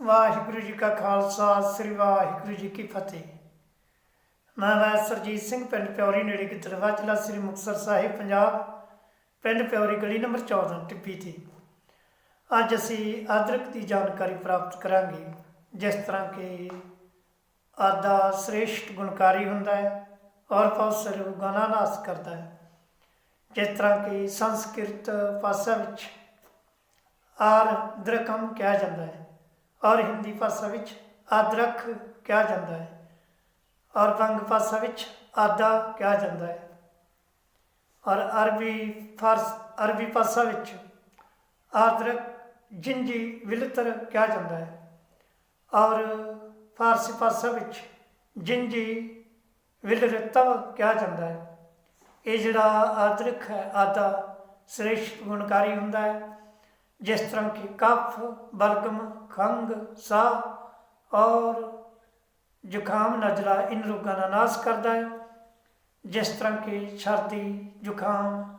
ਵਾਹਿਗੁਰੂ ਜੀ ਕਾ ਖਾਲਸਾ, ਸ੍ਰੀ ਵਾਹਿਗੁਰੂ ਜੀ ਕੀ ਫਤਿਹ। ਮੈਂ ਵੈ ਸਰਜੀਤ ਸਿੰਘ, ਪਿੰਡ ਪਿਉਰੀ ਨੇੜੇ ਗਿੱਦੜਵਾ ਜ਼ਿਲ੍ਹਾ ਸ੍ਰੀ ਮੁਕਤਸਰ ਸਾਹਿਬ, ਪੰਜਾਬ, ਪਿੰਡ ਪਿਉਰੀ ਗਲੀ ਨੰਬਰ 14 ਟਿੱਪੀ ਤੇ। ਅੱਜ ਅਸੀਂ ਅਦਰਕ ਦੀ ਜਾਣਕਾਰੀ ਪ੍ਰਾਪਤ ਕਰਾਂਗੇ, ਜਿਸ ਤਰ੍ਹਾਂ ਕਿ ਆਦਾ ਸ੍ਰੇਸ਼ਟ ਗੁਣਕਾਰੀ ਹੁੰਦਾ ਹੈ ਔਰ ਬਹੁਤ ਸਾਰੇ ਰੋਗਾਂ ਨਾਸ਼ ਕਰਦਾ ਹੈ। ਜਿਸ ਤਰ੍ਹਾਂ ਕਿ ਸੰਸਕ੍ਰਿਤ ਭਾਸ਼ਾ ਵਿੱਚ ਆਰ ਦਰਕਮ ਕਿਹਾ ਜਾਂਦਾ ਹੈ। ਔਰ ਹਿੰਦੀ ਭਾਸ਼ਾ ਵਿੱਚ ਆਦਰਖ ਕਿਹਾ ਜਾਂਦਾ ਹੈ। ਔਰ ਬੰਗ ਭਾਸ਼ਾ ਵਿੱਚ ਆਦਾ ਕਿਹਾ ਜਾਂਦਾ ਹੈ। ਔਰ ਅਰਬੀ ਫਾਰਸ, ਅਰਬੀ ਭਾਸ਼ਾ ਵਿੱਚ ਆਦਰਕ ਜਿੰਜੀ ਵਿਲਤਰ ਕਿਹਾ ਜਾਂਦਾ ਹੈ। ਔਰ ਫਾਰਸੀ ਭਾਸ਼ਾ ਵਿੱਚ ਜਿੰਜੀ ਵਿਲਰਤਵ ਕਿਹਾ ਜਾਂਦਾ ਹੈ। ਇਹ ਜਿਹੜਾ ਆਦਰਖ ਹੈ ਆਦਾ ਸ੍ਰੇਸ਼ਟ ਗੁਣਕਾਰੀ ਹੁੰਦਾ ਹੈ। ਜਿਸ ਤਰ੍ਹਾਂ ਕਿ ਕਫ ਬਲਗਮ ਖੰਗ ਸਾਹ ਔਰ ਜ਼ੁਕਾਮ ਨਜ਼ਲਾ ਇਨ ਰੋਗਾਂ ਦਾ ਨਾਸ਼ ਕਰਦਾ ਹੈ। ਜਿਸ ਤਰ੍ਹਾਂ ਕਿ ਸਰਦੀ ਜ਼ੁਕਾਮ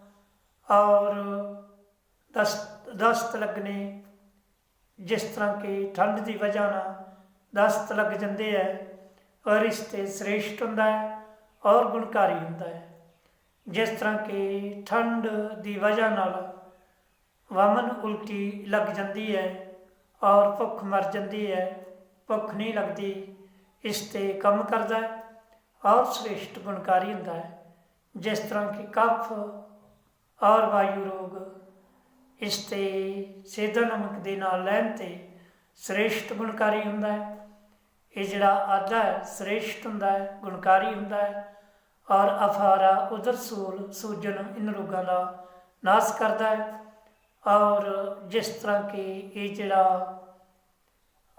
ਔਰ ਦਸਤ ਦਸਤ ਲੱਗਣੇ ਜਿਸ ਤਰ੍ਹਾਂ ਕਿ ਠੰਡ ਦੀ ਵਜ੍ਹਾ ਨਾਲ ਦਸਤ ਲੱਗ ਜਾਂਦੇ ਹੈ, ਔਰ ਇਸ ਤੇ ਸ੍ਰੇਸ਼ਟ ਹੁੰਦਾ ਹੈ ਔਰ ਗੁਣਕਾਰੀ ਹੁੰਦਾ ਹੈ। ਜਿਸ ਤਰ੍ਹਾਂ ਕਿ ਠੰਡ ਦੀ ਵਜ੍ਹਾ ਨਾਲ ਵਮਨ ਉਲਟੀ ਲੱਗ ਜਾਂਦੀ ਹੈ ਔਰ ਭੁੱਖ ਮਰ ਜਾਂਦੀ ਹੈ, ਭੁੱਖ ਨਹੀਂ ਲੱਗਦੀ, ਇਸ ਤੇ ਕੰਮ ਕਰਦਾ ਹੈ ਔਰ ਸ੍ਰੇਸ਼ਟ ਗੁਣਕਾਰੀ ਹੁੰਦਾ ਹੈ, ਜਿਸ ਤਰ੍ਹਾਂ ਕਿ ਕਫ ਔਰ ਵਾਯੂ ਰੋਗ, ਇਸ ਤੇ ਸੇਧਾ ਨਮਕ ਦੇ ਨਾਲ ਲੈਣ ਤੇ ਸ੍ਰੇਸ਼ਟ ਗੁਣਕਾਰੀ ਹੁੰਦਾ ਹੈ। ਇਹ ਜਿਹੜਾ ਆਦਾ ਹੈ, ਸ੍ਰੇਸ਼ਟ ਹੁੰਦਾ ਹੈ, ਗੁਣਕਾਰੀ ਹੁੰਦਾ ਹੈ ਔਰ ਅਫਾਰਾ ਉਦਰ ਸੂਲ, ਸੂਜਨ, ਇਨ ਰੋਗਾਂ ਦਾ ਨਾਸ਼ ਕਰਦਾ ਹੈ। ਔਰ ਜਿਸ ਤਰ੍ਹਾਂ ਕਿ ਇਹ ਜਿਹੜਾ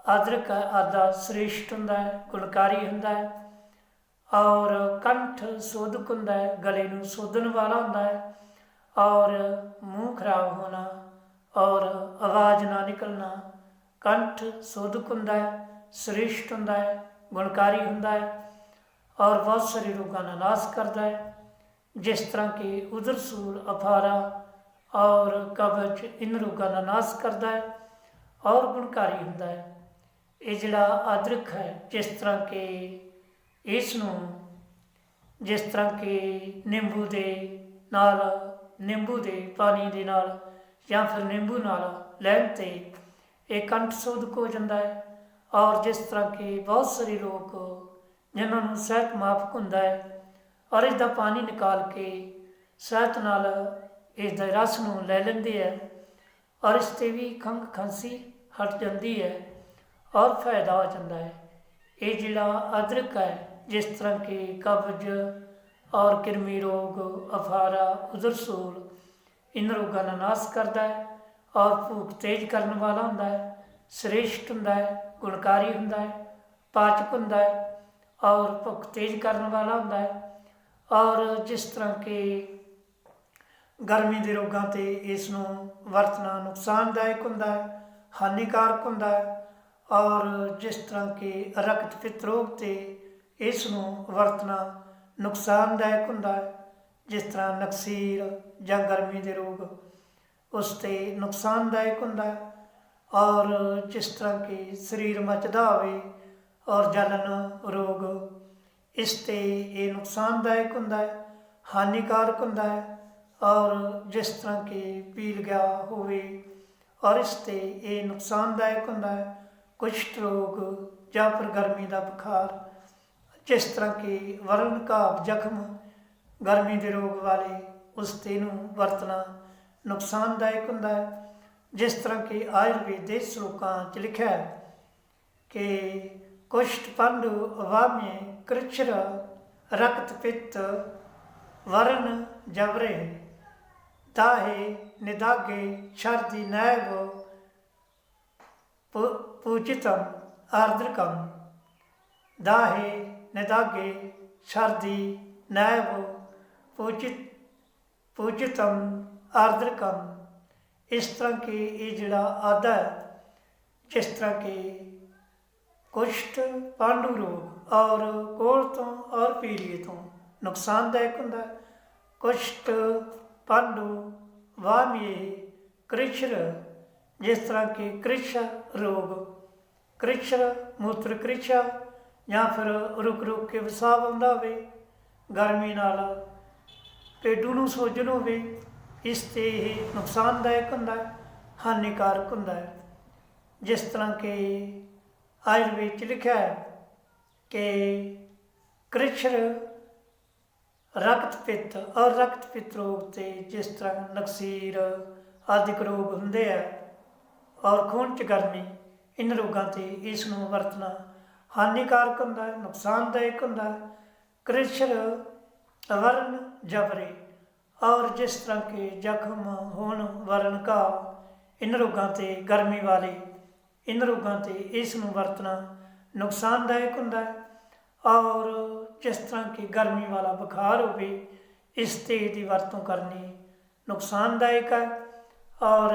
ਅਦਰਕ ਹੈ, ਆਦਾ ਸ੍ਰੇਸ਼ਟ ਹੁੰਦਾ ਹੈ ਗੁਣਕਾਰੀ ਹੁੰਦਾ ਹੈ ਔਰ ਕੰਠ ਸੋਧਕ ਹੁੰਦਾ ਹੈ ਗਲੇ ਨੂੰ ਸੋਧਣ ਵਾਲਾ ਹੁੰਦਾ ਹੈ ਔਰ ਮੂੰਹ ਖਰਾਬ ਹੋਣਾ ਔਰ ਆਵਾਜ਼ ਨਾ ਨਿਕਲਣਾ ਕੰਠ ਸੋਧਕ ਹੁੰਦਾ ਹੈ ਸ੍ਰੇਸ਼ਟ ਹੁੰਦਾ ਹੈ ਗੁਣਕਾਰੀ ਹੁੰਦਾ ਹੈ ਔਰ ਬਹੁਤ ਸਾਰੇ ਰੋਗਾਂ ਦਾ ਨਾਸ਼ ਕਰਦਾ ਹੈ ਜਿਸ ਤਰ੍ਹਾਂ ਕਿ ਉਦਰ ਸੂਲ ਅਫਾਰਾ ਔਰ ਕਬਜ ਇਨ ਰੋਗਾਂ ਦਾ ਨਾਸ਼ ਕਰਦਾ ਹੈ ਔਰ ਗੁਣਕਾਰੀ ਹੁੰਦਾ ਹੈ। ਇਹ ਜਿਹੜਾ ਆਦਰਕ ਹੈ, ਜਿਸ ਤਰ੍ਹਾਂ ਕਿ ਇਸ ਨੂੰ, ਜਿਸ ਤਰ੍ਹਾਂ ਕਿ ਨਿੰਬੂ ਦੇ ਨਾਲ, ਨਿੰਬੂ ਦੇ ਪਾਣੀ ਦੇ ਨਾਲ ਜਾਂ ਫਿਰ ਨਿੰਬੂ ਨਾਲ ਲੈਣ ਤੇ ਇਹ ਕੰਠ ਸੋਧਕ ਹੋ ਜਾਂਦਾ ਹੈ ਔਰ ਜਿਸ ਤਰ੍ਹਾਂ ਕਿ ਬਹੁਤ ਸਾਰੇ ਲੋਕ ਜਿਨ੍ਹਾਂ ਨੂੰ ਸਿਹਤ ਮਾਫਕ ਹੁੰਦਾ ਹੈ ਔਰ ਇਸ ਦਾ ਪਾਣੀ ਨਿਕਾਲ ਕੇ ਸਿਹਤ ਨਾਲ ਇਸ ਦੇ ਰਸ ਨੂੰ ਲੈ ਲੈਂਦੇ ਹੈ ਔਰ ਇਸ ਤੇ ਵੀ ਖੰਘ ਖਾਂਸੀ ਹਟ ਜਾਂਦੀ ਹੈ ਔਰ ਫਾਇਦਾ ਹੋ ਜਾਂਦਾ ਹੈ। ਇਹ ਜਿਹੜਾ ਅਦਰਕ ਹੈ, ਜਿਸ ਤਰ੍ਹਾਂ ਕਿ ਕਬਜ਼ ਔਰ ਕਿਰਮੀ ਰੋਗ, ਅਫਾਰਾ ਉਦਰਸੂਲ ਇਨ ਰੋਗਾਂ ਦਾ ਨਾਸ਼ ਕਰਦਾ ਹੈ ਔਰ ਭੂਖ ਤੇਜ਼ ਕਰਨ ਵਾਲਾ ਹੁੰਦਾ ਹੈ, ਸ੍ਰੇਸ਼ਟ ਹੁੰਦਾ ਹੈ, ਗੁਣਕਾਰੀ ਹੁੰਦਾ ਹੈ, ਪਾਚਕ ਹੁੰਦਾ ਹੈ ਔਰ ਭੁੱਖ ਤੇਜ਼ ਕਰਨ ਵਾਲਾ ਹੁੰਦਾ ਹੈ ਔਰ ਜਿਸ ਤਰ੍ਹਾਂ ਕਿ ਗਰਮੀ ਦੇ ਰੋਗਾਂ ਤੇ ਇਸ ਨੂੰ ਵਰਤਣਾ ਨੁਕਸਾਨਦਾਇਕ ਹੁੰਦਾ ਹੈ, ਹਾਨੀਕਾਰਕ ਹੁੰਦਾ ਹੈ ਔਰ ਜਿਸ ਤਰ੍ਹਾਂ ਕਿ ਰਕਤ ਪਿੱਤ ਰੋਗ ਤੇ ਇਸ ਨੂੰ ਵਰਤਣਾ ਨੁਕਸਾਨਦਾਇਕ ਹੁੰਦਾ ਹੈ, ਜਿਸ ਤਰ੍ਹਾਂ ਨਕਸੀਰ ਜਾਂ ਗਰਮੀ ਦੇ ਰੋਗ ਉਸ ਤੇ ਨੁਕਸਾਨਦਾਇਕ ਹੁੰਦਾ ਹੈ ਔਰ ਜਿਸ ਤਰ੍ਹਾਂ ਕਿ ਸਰੀਰ ਮੱਚਦਾ ਹੋਵੇ ਔਰ ਜਲਨ ਰੋਗ ਇਸ ਤੇ ਇਹ ਨੁਕਸਾਨਦਾਇਕ ਹੁੰਦਾ ਹੈ, ਹਾਨੀਕਾਰਕ ਹੁੰਦਾ ਹੈ ਔਰ ਜਿਸ ਤਰ੍ਹਾਂ ਕਿ ਪੀਲ ਗਿਆ ਹੋਵੇ ਔਰ ਇਸ ਤੇ ਇਹ ਨੁਕਸਾਨਦਾਇਕ ਹੁੰਦਾ ਹੈ। ਕੁਸ਼ਟ ਰੋਗ ਜਾਂ ਫਿਰ ਗਰਮੀ ਦਾ ਬੁਖਾਰ, ਜਿਸ ਤਰ੍ਹਾਂ ਕਿ ਵਰਨ ਘਾਵ ਜ਼ਖਮ, ਗਰਮੀ ਦੇ ਰੋਗ ਵਾਲੇ, ਉਸ ਤੇ ਨੂੰ ਵਰਤਣਾ ਨੁਕਸਾਨਦਾਇਕ ਹੁੰਦਾ ਹੈ। ਜਿਸ ਤਰ੍ਹਾਂ ਕਿ ਆਯੁਰਵੇਦ ਦੇ ਸ਼ਲੋਕਾਂ 'ਚ ਲਿਖਿਆ ਹੈ ਕਿ ਕੁਸ਼ਟ ਪੰਡੂ ਅਵਾਮੇ ਕ੍ਰਿਛਰ ਰਕਤ ਪਿੱਤ ਵਰਨ ਜਵਰੇ। ਤਾਹੇ ਨਿਦਾਗੇ ਸ਼ਰਦੀ ਨੈਵ ਪੂਜਿਤਮ ਆਰਦ੍ਰਕਮ ਦਾਹੇ ਨਿਦਾਗੇ ਸ਼ਰਦੀ ਨੈਵ ਪੂਜਿਤ ਪੂਜਿਤਮ ਆਰਦ੍ਰਕਮ ਇਸ ਤਰ੍ਹਾਂ ਕਿ ਇਹ ਜਿਹੜਾ ਆਦਾ ਹੈ, ਜਿਸ ਤਰ੍ਹਾਂ ਕਿ ਕੁਸ਼ਟ ਪਾਂਡੂ ਰੋਗ ਔਰ ਕੋਲ ਤੋਂ ਔਰ ਪੀਲੀਏ ਤੋਂ ਨੁਕਸਾਨਦਾਇਕ ਹੁੰਦਾ ਕੁਸ਼ਟ ਕੁਸ਼ਟ ਪਾਂਡੂ, ਵਾਮੀਏ, ਕ੍ਰਿਸ਼ਰ, ਜਿਸ ਤਰ੍ਹਾਂ ਕਿ ਕ੍ਰਿਸ਼ ਰੋਗ, ਕ੍ਰਿਸ਼ਰ ਮੂਤਰ ਕ੍ਰਿਸ਼ਾ ਜਾਂ ਫਿਰ ਰੁਕ ਰੁਕ ਕੇ ਵਸਾਵ ਆਉਂਦਾ ਹੋਵੇ, ਗਰਮੀ ਨਾਲ ਪੇਡੂ ਨੂੰ ਸੋਜਣ ਹੋਵੇ, ਇਸ ਤੇ ਇਹ ਨੁਕਸਾਨਦਾਇਕ ਹੁੰਦਾ ਹੈ, ਹਾਨੀਕਾਰਕ ਹੁੰਦਾ ਹੈ। ਜਿਸ ਤਰ੍ਹਾਂ ਕਿ ਆਯੁਰਵੇਦ ਚ ਲਿਖਿਆ ਹੈ ਕਿ ਕ੍ਰਿਸ਼ਰ ਰਕਤ ਪਿੱਤ ਔਰ ਰਕਤ ਪਿੱਤ ਰੋਗ ਤੇ ਜਿਸ ਤਰ੍ਹਾਂ ਨਕਸੀਰ ਆਦਿਕ ਰੋਗ ਹੁੰਦੇ ਆ ਔਰ ਖੂਨ ਚ ਗਰਮੀ, ਇਨ ਰੋਗਾਂ ਤੇ ਇਸ ਨੂੰ ਵਰਤਣਾ ਹਾਨੀਕਾਰਕ ਹੁੰਦਾ ਹੈ ਨੁਕਸਾਨਦਾਇਕ ਹੁੰਦਾ। ਹੈ ਕ੍ਰਿਸ਼ਰ ਵਰਨ ਜਬਰੇ ਔਰ ਜਿਸ ਤਰ੍ਹਾਂ ਕਿ ਜ਼ਖਮ, ਹੋਣ ਵਰਨ ਕਾ ਇਨ ਰੋਗਾਂ ਤੇ ਗਰਮੀ ਵਾਲੇ, ਇਨ ਰੋਗਾਂ ਤੇ ਇਸ ਨੂੰ ਵਰਤਣਾ ਨੁਕਸਾਨਦਾਇਕ ਹੁੰਦਾ। ਹੈ ਔਰ ਜਿਸ ਤਰ੍ਹਾਂ ਕਿ ਗਰਮੀ ਵਾਲਾ ਬੁਖਾਰ ਹੋਵੇ, ਇਸ ਤੇ ਦੀ ਵਰਤੋਂ ਕਰਨੀ ਨੁਕਸਾਨਦਾਇਕ ਹੈ ਔਰ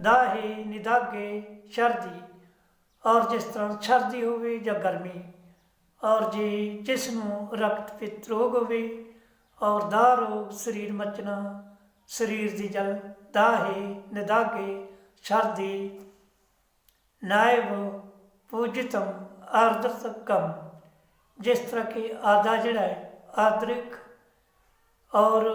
ਦਾਹੇ, ਨਿਦਾਗੇ, ਸਰਦੀ ਔਰ ਜਿਸ ਤਰ੍ਹਾਂ ਸਰਦੀ ਹੋਵੇ ਜਾਂ ਗਰਮੀ ਔਰ ਜੇ ਜਿਸ ਨੂੰ ਰਕਤ ਪਿੱਤ ਰੋਗ ਹੋਵੇ ਔਰ ਦਾ ਰੋਗ ਸਰੀਰ ਮਚਣਾ, ਸਰੀਰ ਦੀ ਜਲ, ਦਾਹੇ, ਨਿਦਾਗੇ, ਸਰਦੀ ਨਾਇਬ ਪੂਜਿਤਮ, ਆਰਦਰਤਕਮ ਜਿਸ ਤਰ੍ਹਾਂ ਕਿ ਆਦਾ ਜਿਹੜਾ ਹੈ, ਆਦਰਿਕ ਔਰ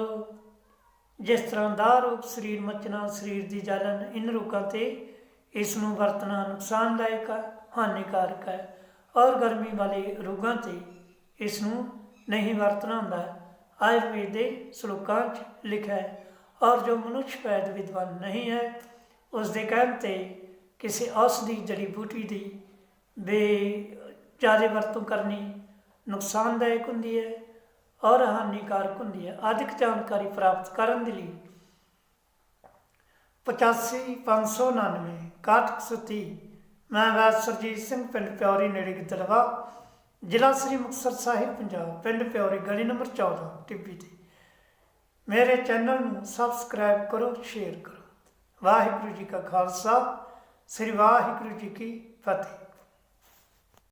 ਜਿਸ ਤਰ੍ਹਾਂ ਦਾ ਰੋਗ ਸਰੀਰ ਮਚਣਾ, ਸਰੀਰ ਦੀ ਜਲਨ, ਇਨ ਰੋਗਾਂ ਤੇ ਇਸ ਨੂੰ ਵਰਤਣਾ ਨੁਕਸਾਨਦਾਇਕ ਹੈ, ਹਾਨੀਕਾਰਕ ਹੈ ਔਰ ਗਰਮੀ ਵਾਲੇ ਰੋਗਾਂ ਤੇ ਇਸ ਨੂੰ ਨਹੀਂ ਵਰਤਣਾ ਹੁੰਦਾ। ਆਯੁਰਵੇਦ ਦੇ ਸ਼ਲੋਕਾਂ 'ਚ ਲਿਖਿਆ ਹੈ, ਔਰ ਜੋ ਮਨੁੱਖ ਪੈਦ ਵਿਦਵਾਨ ਨਹੀਂ ਹੈ ਉਸ ਦੇ ਕਹਿਣ ਤੇ ਕਿਸੇ ਔਸ਼ਧੀ ਜੜੀ ਬੂਟੀ ਦੀ ਬੇ, ਜ਼ਿਆਦਾ ਵਰਤੋਂ ਕਰਨੀ ਨੁਕਸਾਨਦਾਇਕ ਹੁੰਦੀ ਹੈ ਔਰ ਹਾਨੀਕਾਰਕ ਹੁੰਦੀ ਹੈ। ਅਧਿਕ ਜਾਣਕਾਰੀ ਪ੍ਰਾਪਤ ਕਰਨ ਦੇ ਲਈ 85 599 6130 ਮੈਂ ਵੈਦ ਸਰਜੀਤ ਸਿੰਘ ਪਿੰਡ ਪਿਉਰੀ ਨੇੜੇ ਗਿੱਦੜਵਾ, ਜ਼ਿਲ੍ਹਾ ਸ੍ਰੀ ਮੁਕਤਸਰ ਸਾਹਿਬ, ਪੰਜਾਬ। ਪਿੰਡ ਪਿਉਰੀ ਗਲੀ ਨੰਬਰ 14 ਟਿੱਬੀ ਤੇ। ਮੇਰੇ ਚੈਨਲ ਨੂੰ ਸਬਸਕ੍ਰਾਈਬ ਕਰੋ, ਸ਼ੇਅਰ ਕਰੋ। ਵਾਹਿਗੁਰੂ ਜੀ ਕਾ ਖਾਲਸਾ, ਸ੍ਰੀ ਵਾਹਿਗੁਰੂ ਜੀ ਕੀ ਫਤਿਹ।